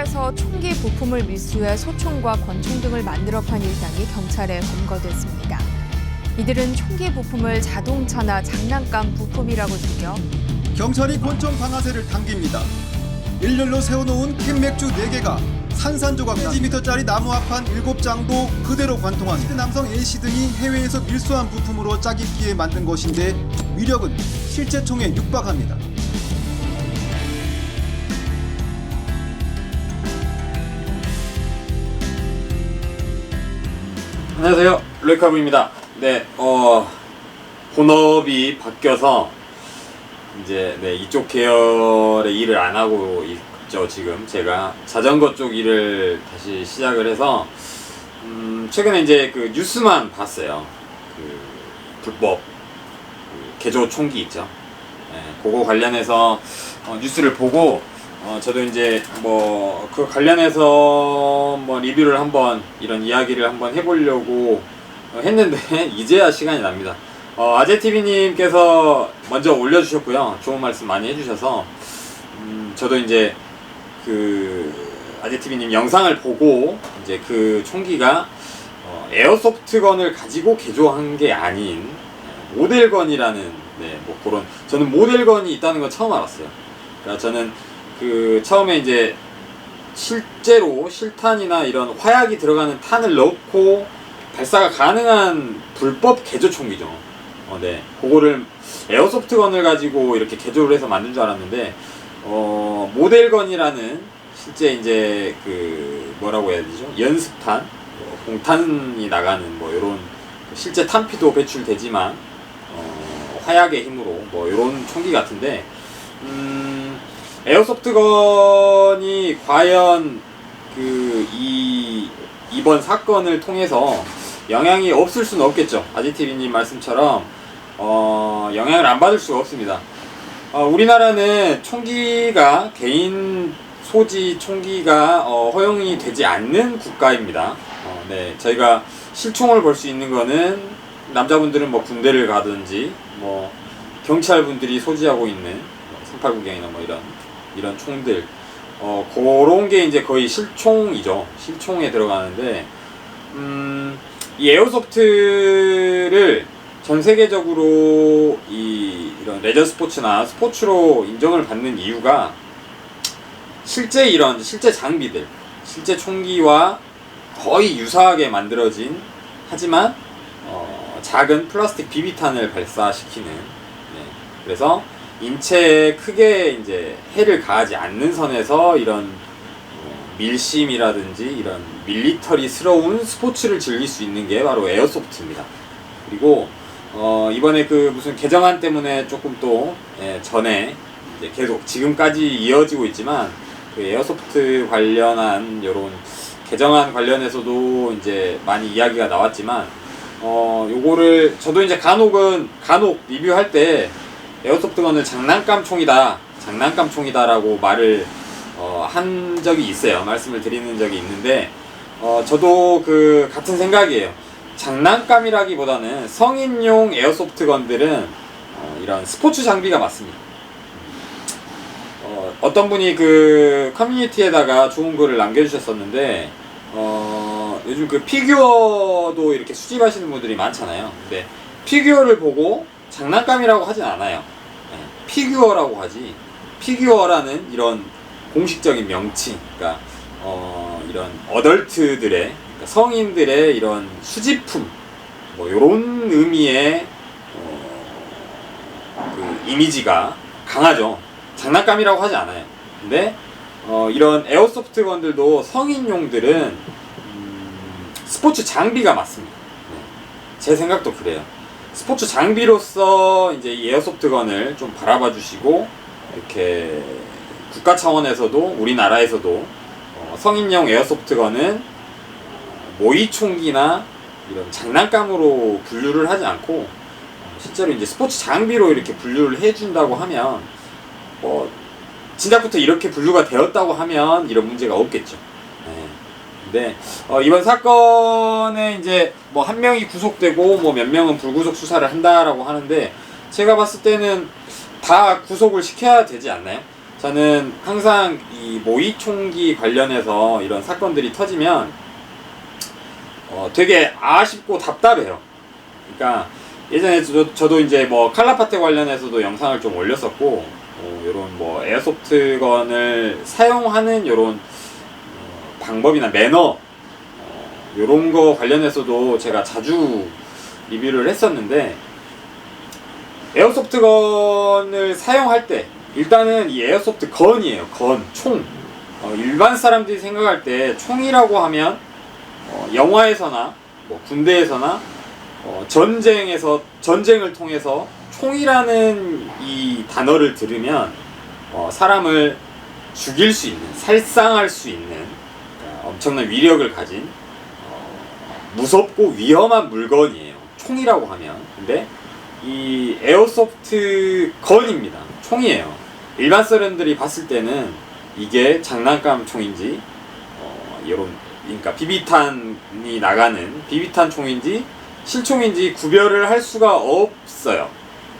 우리나라에서 총기 부품을 밀수해 소총과 권총 등을 만들어 판 일당이 경찰에 검거됐습니다. 이들은 총기 부품을 자동차나 장난감 부품이라고 속여 경찰이 권총 방아쇠를 당깁니다. 일렬로 세워놓은 캔 맥주 4개가 산산조각 1m짜리 나무 합판 7장도 그대로 관통한 남성 A씨 등이 해외에서 밀수한 부품으로 짜깁기에 만든 것인데 위력은 실제 총에 육박합니다. 안녕하세요. 레카브입니다. 네, 어, 본업이 바뀌어서 이제 네, 이쪽 계열의 일을 안 하고 있죠, 지금. 제가 자전거 쪽 일을 다시 시작을 해서 음, 최근에 이제 그 뉴스만 봤어요. 그 불법 그 개조 총기 있죠. 네, 그거 관련해서 어, 뉴스를 보고 어, 저도 이제 뭐 그 관련해서 뭐 리뷰를 한번 이런 이야기를 한번 해보려고 어, 했는데 이제야 시간이 납니다. 어, 아재TV님께서 먼저 올려주셨고요. 좋은 말씀 많이 해주셔서 음, 저도 이제 그 아재TV님 영상을 보고 이제 그 총기가 어, 에어소프트건을 가지고 개조한 게 아닌 모델건이라는 네, 뭐 그런 저는 모델건이 있다는 건 처음 알았어요. 그러니까 저는 그 처음에 이제 실제로 실탄이나 이런 화약이 들어가는 탄을 넣고 발사가 가능한 불법 개조 총기죠. 어, 네. 그거를 에어소프트건을 가지고 이렇게 개조를 해서 만든 줄 알았는데 어, 모델건이라는 실제 이제 그 뭐라고 해야 되죠? 연습탄, 뭐 공탄이 나가는 뭐 이런 실제 탄피도 배출되지만 어, 화약의 힘으로 뭐 이런 총기 같은데 음, 에어소프트건이 과연 그 이 이번 사건을 통해서 영향이 없을 수는 없겠죠. 아지티비님 말씀처럼 어, 영향을 안 받을 수가 없습니다. 어, 우리나라는 총기가 개인 소지 총기가 어, 허용이 되지 않는 국가입니다. 어, 네, 저희가 실총을 볼 수 있는 거는 남자분들은 뭐 군대를 가든지 뭐 경찰분들이 소지하고 있는 389경이나 뭐 이런 이런 총들 어 그런 게 이제 거의 실총이죠 실총에 들어가는데 음, 이 에어소프트를 전 세계적으로 이 이런 레저 스포츠나 스포츠로 인정을 받는 이유가 실제 이런 실제 장비들 실제 총기와 거의 유사하게 만들어진 하지만 어, 작은 플라스틱 비비탄을 발사시키는 네. 그래서 인체에 크게 이제 해를 가하지 않는 선에서 이런 어, 밀심이라든지 이런 밀리터리스러운 스포츠를 즐길 수 있는 게 바로 에어소프트입니다. 그리고 어, 이번에 그 무슨 개정안 때문에 조금 또 예, 전에 이제 계속 지금까지 이어지고 있지만 그 에어소프트 관련한 이런 개정안 관련해서도 이제 많이 이야기가 나왔지만 어 요거를 저도 이제 간혹은 간혹 리뷰할 때 에어소프트건을 장난감 총이다 장난감 총이다라고 말을 어, 한 적이 있어요. 말씀을 드리는 적이 있는데 어 저도 그 같은 생각이에요. 장난감이라기보다는 성인용 에어소프트건들은 어, 이런 스포츠 장비가 맞습니다. 어, 어떤 분이 그 커뮤니티에다가 좋은 글을 남겨주셨었는데 어, 요즘 그 피규어도 이렇게 수집하시는 분들이 많잖아요. 근데 피규어를 보고 장난감이라고 하진 않아요. 네, 피규어라고 하지. 피규어라는 이런 공식적인 명칭, 그러니까 어, 이런 어덜트들의 그러니까 성인들의 이런 수집품, 뭐 이런 의미의 어, 그 이미지가 강하죠. 장난감이라고 하지 않아요. 근데 어, 이런 에어소프트 건들도 성인용들은 음, 스포츠 장비가 맞습니다. 네. 제 생각도 그래요. 스포츠 장비로서 이제 이 에어소프트 건을 좀 바라봐 주시고 이렇게 국가 차원에서도 우리나라에서도 어, 성인용 에어소프트 건은 모의 총기나 이런 장난감으로 분류를 하지 않고 어, 실제로 이제 스포츠 장비로 이렇게 분류를 해준다고 하면 뭐 진작부터 이렇게 분류가 되었다고 하면 이런 문제가 없겠죠. 네. 어, 이번 사건에 이제 뭐 한 명이 구속되고 뭐 몇 명은 불구속 수사를 한다라고 하는데 제가 봤을 때는 다 구속을 시켜야 되지 않나요? 저는 항상 이 모의 총기 관련해서 이런 사건들이 터지면 어, 되게 아쉽고 답답해요. 그러니까 예전에 저, 저도 이제 뭐 칼라파테 관련해서도 영상을 좀 올렸었고 어, 이런 뭐 에어소프트건을 사용하는 이런 어, 방법이나 매너 어, 이런 거 관련해서도 제가 자주 리뷰를 했었는데 에어소프트 건을 사용할 때 일단은 이 에어소프트 건이에요. 건, 총. 어, 일반 사람들이 생각할 때 총이라고 하면 어, 영화에서나 뭐 군대에서나 어, 전쟁에서 전쟁을 통해서 총이라는 이 단어를 들으면 어, 사람을 죽일 수 있는 살상할 수 있는 어, 엄청난 위력을 가진 어, 무섭고 위험한 물건이에요 총이라고 하면 근데 이 에어소프트 건입니다 총이에요 일반 사람들이 봤을 때는 이게 장난감 총인지 어, 이런 그러니까 비비탄이 나가는 비비탄 총인지 실총인지 구별을 할 수가 없어요.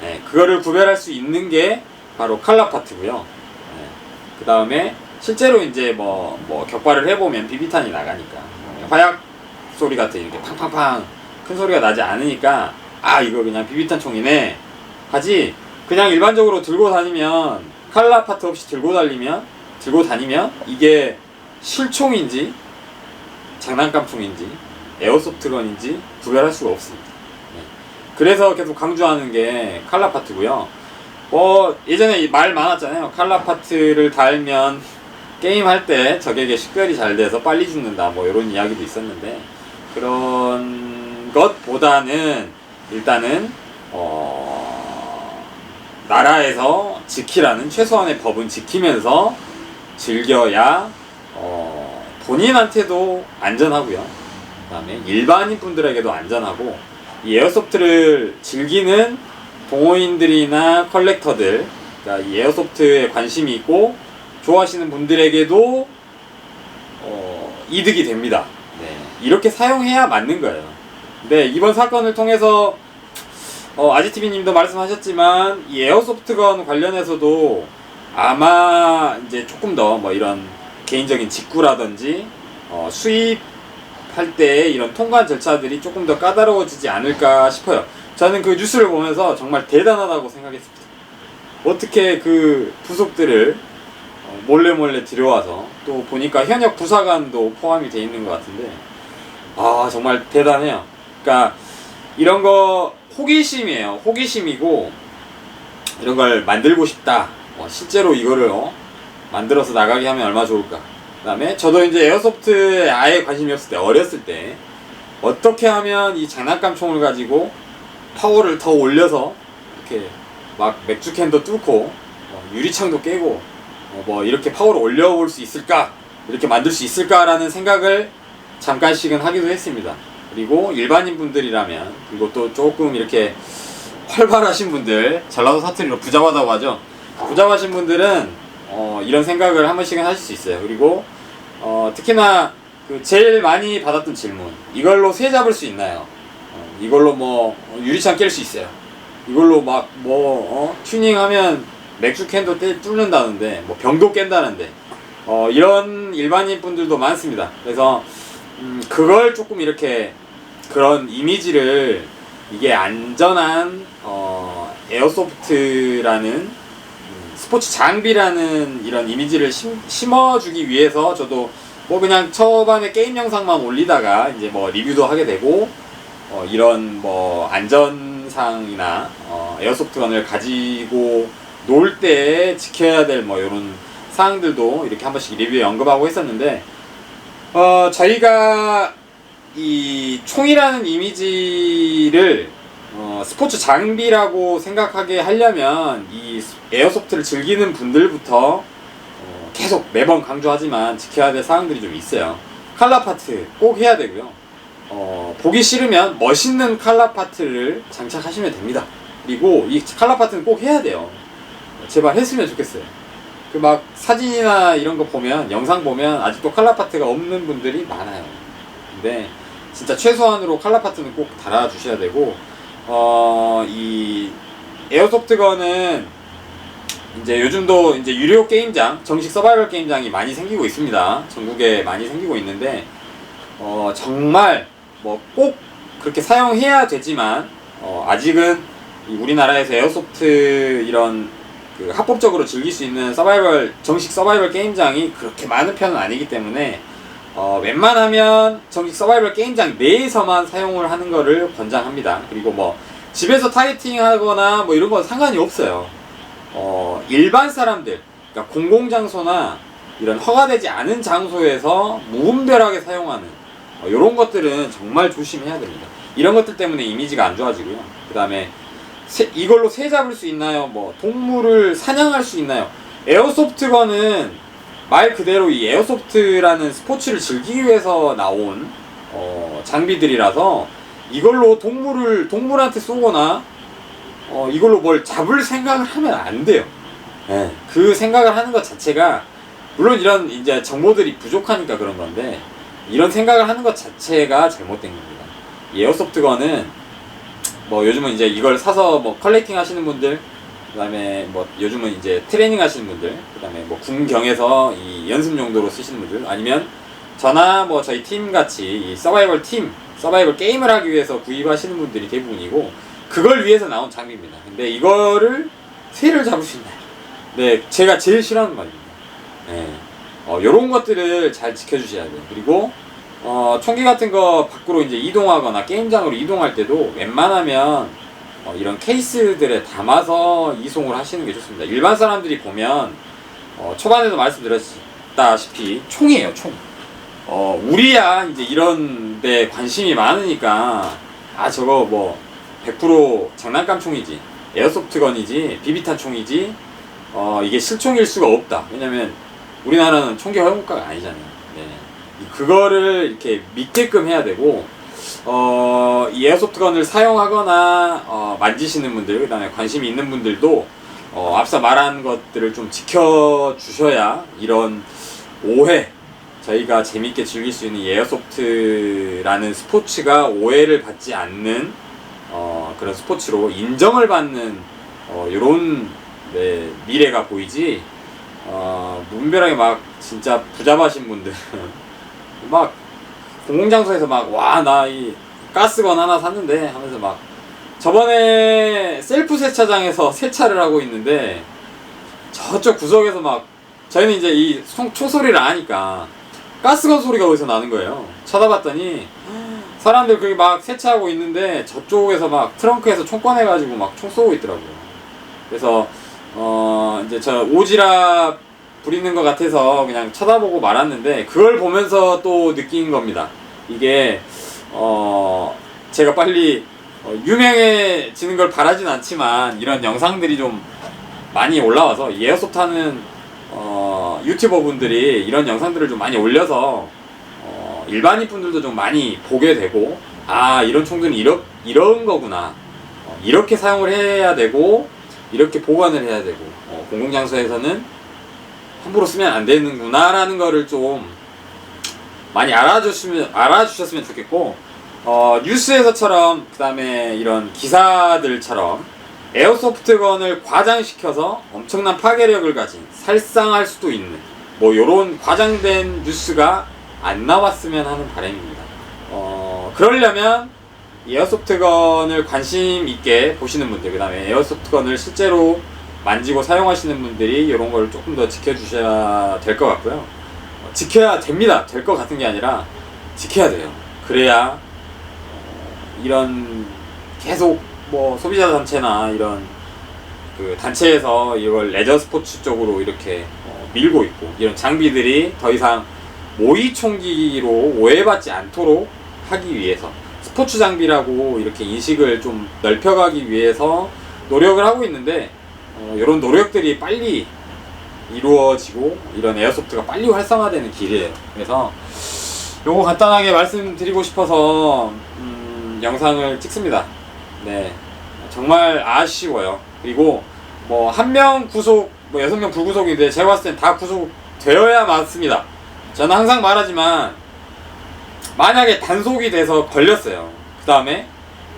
네, 그거를 구별할 수 있는 게 바로 칼라 파트고요. 네, 그 다음에 실제로 이제 뭐, 뭐 격발을 해보면 비비탄이 나가니까 화약 소리 같은 이렇게 팡팡팡 큰 소리가 나지 않으니까 아 이거 그냥 비비탄 총이네 하지 그냥 일반적으로 들고 다니면 칼라 파트 없이 들고 다니면 들고 다니면 이게 실총인지 장난감 총인지 에어소프트건인지 구별할 수가 없습니다. 네. 그래서 계속 강조하는 게 칼라 파트고요. 뭐 예전에 말 많았잖아요. 칼라 파트를 달면 게임 할 때 적에게 식별이 잘 돼서 빨리 죽는다. 뭐 이런 이야기도 있었는데 그런 것보다는 일단은 어 나라에서 지키라는 최소한의 법은 지키면서 즐겨야 어 본인한테도 안전하고요. 그다음에 일반인 분들에게도 안전하고 이 에어소프트를 즐기는 동호인들이나 컬렉터들, 그러니까 이 에어소프트에 관심이 있고 좋아하시는 분들에게도 어, 이득이 됩니다. 네, 이렇게 사용해야 맞는 거예요. 근데 이번 사건을 통해서 어, 아지티비님도 말씀하셨지만 이 에어소프트건 관련해서도 아마 이제 조금 더 뭐 이런 개인적인 직구라든지 어, 수입할 때 이런 통관 절차들이 조금 더 까다로워지지 않을까 싶어요. 저는 그 뉴스를 보면서 정말 대단하다고 생각했습니다. 어떻게 그 부속들을 어, 몰래 몰래 들여와서 또 보니까 현역 부사관도 포함이 돼 있는 것 같은데 아 정말 대단해요. 그러니까 이런 거 호기심이에요. 호기심이고 이런 걸 만들고 싶다. 어, 실제로 이거를 어, 만들어서 나가게 하면 얼마나 좋을까. 그 다음에 저도 이제 에어소프트에 아예 관심이 없을 때, 어렸을 때, 어떻게 하면 이 장난감 총을 가지고 파워를 더 올려서 이렇게 막 맥주 캔도 뚫고 어, 유리창도 깨고 어, 뭐 이렇게 파워를 올려볼 수 있을까? 이렇게 만들 수 있을까라는 생각을 잠깐씩은 하기도 했습니다. 그리고 일반인 분들이라면 또 조금 이렇게 활발하신 분들 전라도 사투리로 부자하다고 하죠. 부자하신 분들은 어, 이런 생각을 한 번씩은 하실 수 있어요. 그리고 어, 특히나 그 제일 많이 받았던 질문 이걸로 새 잡을 수 있나요? 어, 이걸로 뭐 유리창 깰 수 있어요. 이걸로 막뭐 어, 튜닝하면 맥주 캔도 떼- 뚫는다는데 뭐 병도 깬다는데 어, 이런 일반인 분들도 많습니다. 그래서 음, 그걸 조금 이렇게 그런 이미지를 이게 안전한 어, 에어소프트라는 음, 스포츠 장비라는 이런 이미지를 심, 심어주기 위해서 저도 뭐 그냥 초반에 게임 영상만 올리다가 이제 뭐 리뷰도 하게 되고 어, 이런 뭐 안전상이나 어, 에어소프트건을 가지고 놀 때 지켜야 될 뭐 이런 사항들도 이렇게 한 번씩 리뷰에 언급하고 했었는데 어, 저희가 이 총이라는 이미지를 어, 스포츠 장비라고 생각하게 하려면 이 에어소프트를 즐기는 분들부터 어, 계속 매번 강조하지만 지켜야 될 사항들이 좀 있어요. 칼라 파트 꼭 해야 되고요. 어, 보기 싫으면 멋있는 칼라 파트를 장착하시면 됩니다. 그리고 이 칼라 파트는 꼭 해야 돼요. 제발 했으면 좋겠어요. 그 막 사진이나 이런 거 보면 영상 보면 아직도 칼라 파트가 없는 분들이 많아요. 근데 진짜 최소한으로 칼라 파트는 꼭 달아 주셔야 되고 어 이 에어소프트건은 이제 요즘도 이제 유료 게임장, 정식 서바이벌 게임장이 많이 생기고 있습니다. 전국에 많이 생기고 있는데 어, 정말 뭐 꼭 그렇게 사용해야 되지만 어, 아직은 이 우리나라에서 에어소프트 이런 그 합법적으로 즐길 수 있는 서바이벌 정식 서바이벌 게임장이 그렇게 많은 편은 아니기 때문에 어, 웬만하면 정식 서바이벌 게임장 내에서만 사용을 하는 거를 권장합니다. 그리고 뭐 집에서 타겟팅 하거나 뭐 이런 건 상관이 없어요. 어, 일반 사람들, 그러니까 공공장소나 이런 허가되지 않은 장소에서 무분별하게 사용하는 어, 이런 것들은 정말 조심해야 됩니다. 이런 것들 때문에 이미지가 안 좋아지고요. 그 다음에 이걸로 새 잡을 수 있나요? 뭐 동물을 사냥할 수 있나요? 에어소프트건은 말 그대로 이 에어소프트라는 스포츠를 즐기기 위해서 나온 어, 장비들이라서 이걸로 동물을 동물한테 쏘거나 어, 이걸로 뭘 잡을 생각을 하면 안 돼요. 예, 그 생각을 하는 것 자체가 물론 이런 이제 정보들이 부족하니까 그런 건데 이런 생각을 하는 것 자체가 잘못된 겁니다. 이 에어소프트건은 뭐 요즘은 이제 이걸 사서 뭐 컬렉팅 하시는 분들 그다음에 뭐 요즘은 이제 트레이닝 하시는 분들 그다음에 뭐 군경에서 이 연습 용도로 쓰시는 분들 아니면 저나 뭐 저희 팀 같이 이 서바이벌 팀 서바이벌 게임을 하기 위해서 구입하시는 분들이 대부분이고 그걸 위해서 나온 장비입니다. 근데 이거를 새를 잡을 수 있나요? 네, 제가 제일 싫어하는 말입니다. 네. 어, 요런 것들을 잘 지켜주셔야 돼요. 그리고, 어, 총기 같은 거 밖으로 이제 이동하거나 게임장으로 이동할 때도 웬만하면 어, 이런 케이스들에 담아서 이송을 하시는 게 좋습니다. 일반 사람들이 보면, 어, 초반에도 말씀드렸다시피 총이에요, 총. 어, 우리야 이제 이런 데 관심이 많으니까, 아, 저거 뭐, 100% 장난감 총이지, 에어소프트건이지, 비비탄 총이지, 어, 이게 실총일 수가 없다. 왜냐면, 우리나라는 총기 허용국가가 아니잖아요. 그거를 이렇게 믿게끔 해야 되고, 어, 이 에어소프트건을 사용하거나, 어, 만지시는 분들, 그 다음에 관심이 있는 분들도, 어, 앞서 말한 것들을 좀 지켜주셔야 이런 오해, 저희가 재밌게 즐길 수 있는 이 에어소프트라는 스포츠가 오해를 받지 않는, 어, 그런 스포츠로 인정을 받는, 어, 요런, 네, 미래가 보이지, 어, 무분별하게 막 진짜 부자마신 분들 막 공공장소에서 막 와 나 이 가스건 하나 샀는데 하면서 막 저번에 셀프 세차장에서 세차를 하고 있는데 저쪽 구석에서 막 저희는 이제 이 총, 총소리를 아니까 가스건 소리가 어디서 나는 거예요. 쳐다봤더니 사람들 거기 막 세차하고 있는데 저쪽에서 막 트렁크에서 총 꺼내가지고 막 총 쏘고 있더라고요. 그래서 어 이제 저 오지랖 부리는 것 같아서 그냥 쳐다보고 말았는데 그걸 보면서 또 느낀 겁니다. 이게 어 제가 빨리 어, 유명해지는 걸 바라진 않지만 이런 영상들이 좀 많이 올라와서 이 에어소프트 하는 어 유튜버 분들이 이런 영상들을 좀 많이 올려서 어 일반인 분들도 좀 많이 보게 되고 아 이런 총들은 이러, 이런 거구나 어, 이렇게 사용을 해야 되고 이렇게 보관을 해야 되고 어, 공공장소에서는 함부로 쓰면 안 되는구나라는 거를 좀 많이 알아주시면 알아주셨으면 좋겠고 어, 뉴스에서처럼 그다음에 이런 기사들처럼 에어소프트건을 과장시켜서 엄청난 파괴력을 가진 살상할 수도 있는 뭐 요런 과장된 뉴스가 안 나왔으면 하는 바람입니다. 어, 그러려면 이 에어소프트건을 관심 있게 보시는 분들, 그 다음에 에어소프트건을 실제로 만지고 사용하시는 분들이 이런 걸 조금 더 지켜주셔야 될 것 같고요. 어, 지켜야 됩니다. 될 것 같은 게 아니라 지켜야 돼요. 그래야 어, 이런 계속 뭐 소비자 단체나 이런 그 단체에서 이걸 레저 스포츠 쪽으로 이렇게 어, 밀고 있고 이런 장비들이 더 이상 모의 총기로 오해받지 않도록 하기 위해서 스포츠 장비라고 이렇게 인식을 좀 넓혀가기 위해서 노력을 하고 있는데 어, 이런 노력들이 빨리 이루어지고 이런 에어소프트가 빨리 활성화되는 길이에요. 그래서 요거 간단하게 말씀드리고 싶어서 음, 영상을 찍습니다. 네, 정말 아쉬워요. 그리고 뭐 한 명 구속, 뭐 여섯 명 불구속인데 제가 봤을 땐 다 구속되어야 맞습니다. 저는 항상 말하지만 만약에 단속이 돼서 걸렸어요. 그 다음에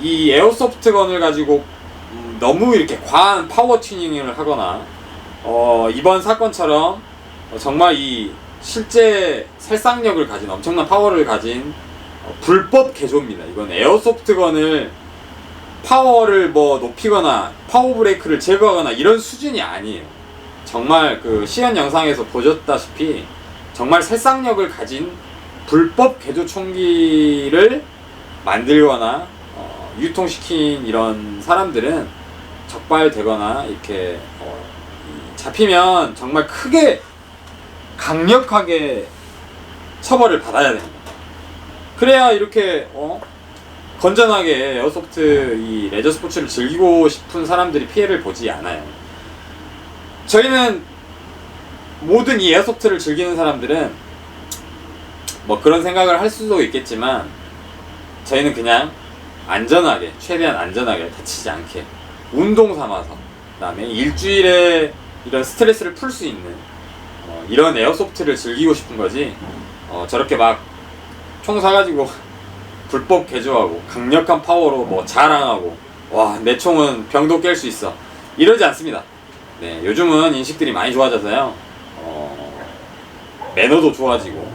이 에어소프트 건을 가지고 음, 너무 이렇게 과한 파워 튜닝을 하거나 어, 이번 사건처럼 어, 정말 이 실제 살상력을 가진 엄청난 파워를 가진 어, 불법 개조입니다. 이건 에어소프트건을 파워를 뭐 높이거나 파워 브레이크를 제거하거나 이런 수준이 아니에요. 정말 그 시연 영상에서 보셨다시피 정말 살상력을 가진 불법 개조 총기를 만들거나 어, 유통시킨 이런 사람들은 적발되거나 이렇게 어, 이 잡히면 정말 크게 강력하게 처벌을 받아야 됩니다. 그래야 이렇게 어, 건전하게 에어소프트 이 레저 스포츠를 즐기고 싶은 사람들이 피해를 보지 않아요. 저희는 모든 이 에어소프트를 즐기는 사람들은 뭐 그런 생각을 할 수도 있겠지만 저희는 그냥 안전하게 최대한 안전하게 다치지 않게 운동 삼아서 그다음에 일주일에 이런 스트레스를 풀 수 있는 어, 이런 에어소프트를 즐기고 싶은 거지 어, 저렇게 막 총 사가지고 불법 개조하고 강력한 파워로 뭐 자랑하고 와 내 총은 병도 깰 수 있어 이러지 않습니다. 네 요즘은 인식들이 많이 좋아져서요 어, 매너도 좋아지고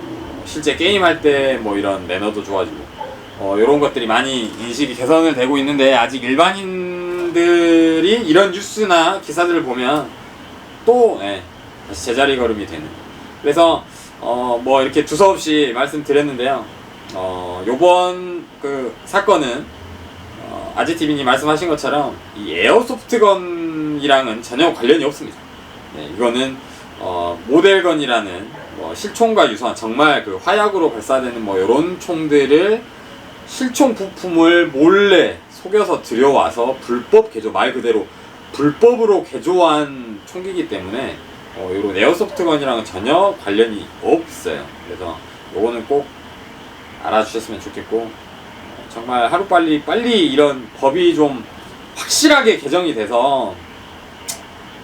실제 게임할 때 뭐 이런 매너도 좋아지고 어, 이런 것들이 많이 인식이 개선을 되고 있는데 아직 일반인 들이 이런 뉴스나 기사들을 보면 또 예, 다시 제자리 걸음이 되는 그래서 어, 뭐 이렇게 두서없이 말씀드렸는데요 어, 요번 그 사건은 어, 아지TV님 말씀하신 것처럼 이 에어소프트건이랑은 전혀 관련이 없습니다. 네, 이거는 어, 모델건이라는 뭐 실총과 유사한 정말 그 화약으로 발사되는 뭐 이런 총들을 실총 부품을 몰래 속여서 들여와서 불법 개조 말 그대로 불법으로 개조한 총기이기 때문에 어, 이런 에어소프트건이랑은 전혀 관련이 없어요. 그래서 요거는 꼭 알아주셨으면 좋겠고 어, 정말 하루빨리 빨리 이런 법이 좀 확실하게 개정이 돼서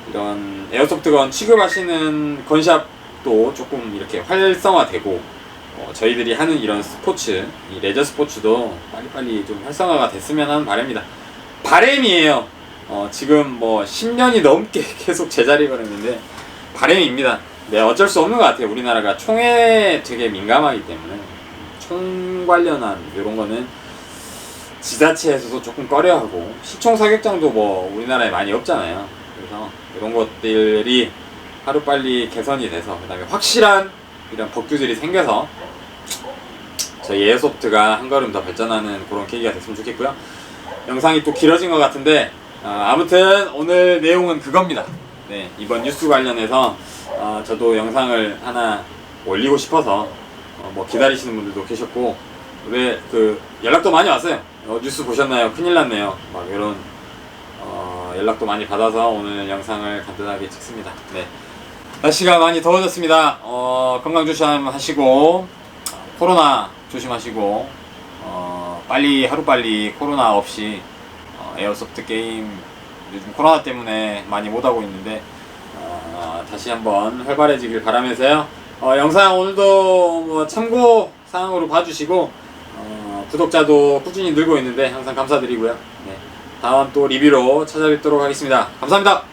이런 에어소프트건 취급하시는 건샵도 조금 이렇게 활성화되고 어, 저희들이 하는 이런 스포츠, 이 레저 스포츠도 빨리빨리 좀 활성화가 됐으면 하는 바람입니다. 바램이에요. 어, 지금 뭐 10년이 넘게 계속 제자리 걸었는데 바램입니다. 네, 어쩔 수 없는 것 같아요. 우리나라가 총에 되게 민감하기 때문에 총 관련한 이런 거는 지자체에서도 조금 꺼려하고 시총 사격장도 뭐 우리나라에 많이 없잖아요. 그래서 이런 것들이 하루빨리 개선이 돼서 그다음에 확실한 이런 법규들이 생겨서 저희 에어소프트가 한 걸음 더 발전하는 그런 계기가 됐으면 좋겠고요. 영상이 또 길어진 것 같은데 아, 아무튼 오늘 내용은 그겁니다. 네 이번 뉴스 관련해서 아, 저도 영상을 하나 올리고 싶어서 어, 뭐 기다리시는 분들도 계셨고 왜그 연락도 많이 왔어요. 어, 뉴스 보셨나요? 큰일 났네요. 막 이런 어, 연락도 많이 받아서 오늘 영상을 간단하게 찍습니다. 네. 날씨가 많이 더워졌습니다. 어, 건강 조심하시고 코로나 조심하시고 어, 빨리 하루 빨리 코로나 없이 어, 에어소프트 게임 요즘 코로나 때문에 많이 못 하고 있는데 어, 다시 한번 활발해지길 바라면서요. 어, 영상 오늘도 뭐 참고 사항으로 봐주시고 어, 구독자도 꾸준히 늘고 있는데 항상 감사드리고요. 네, 다음 또 리뷰로 찾아뵙도록 하겠습니다. 감사합니다.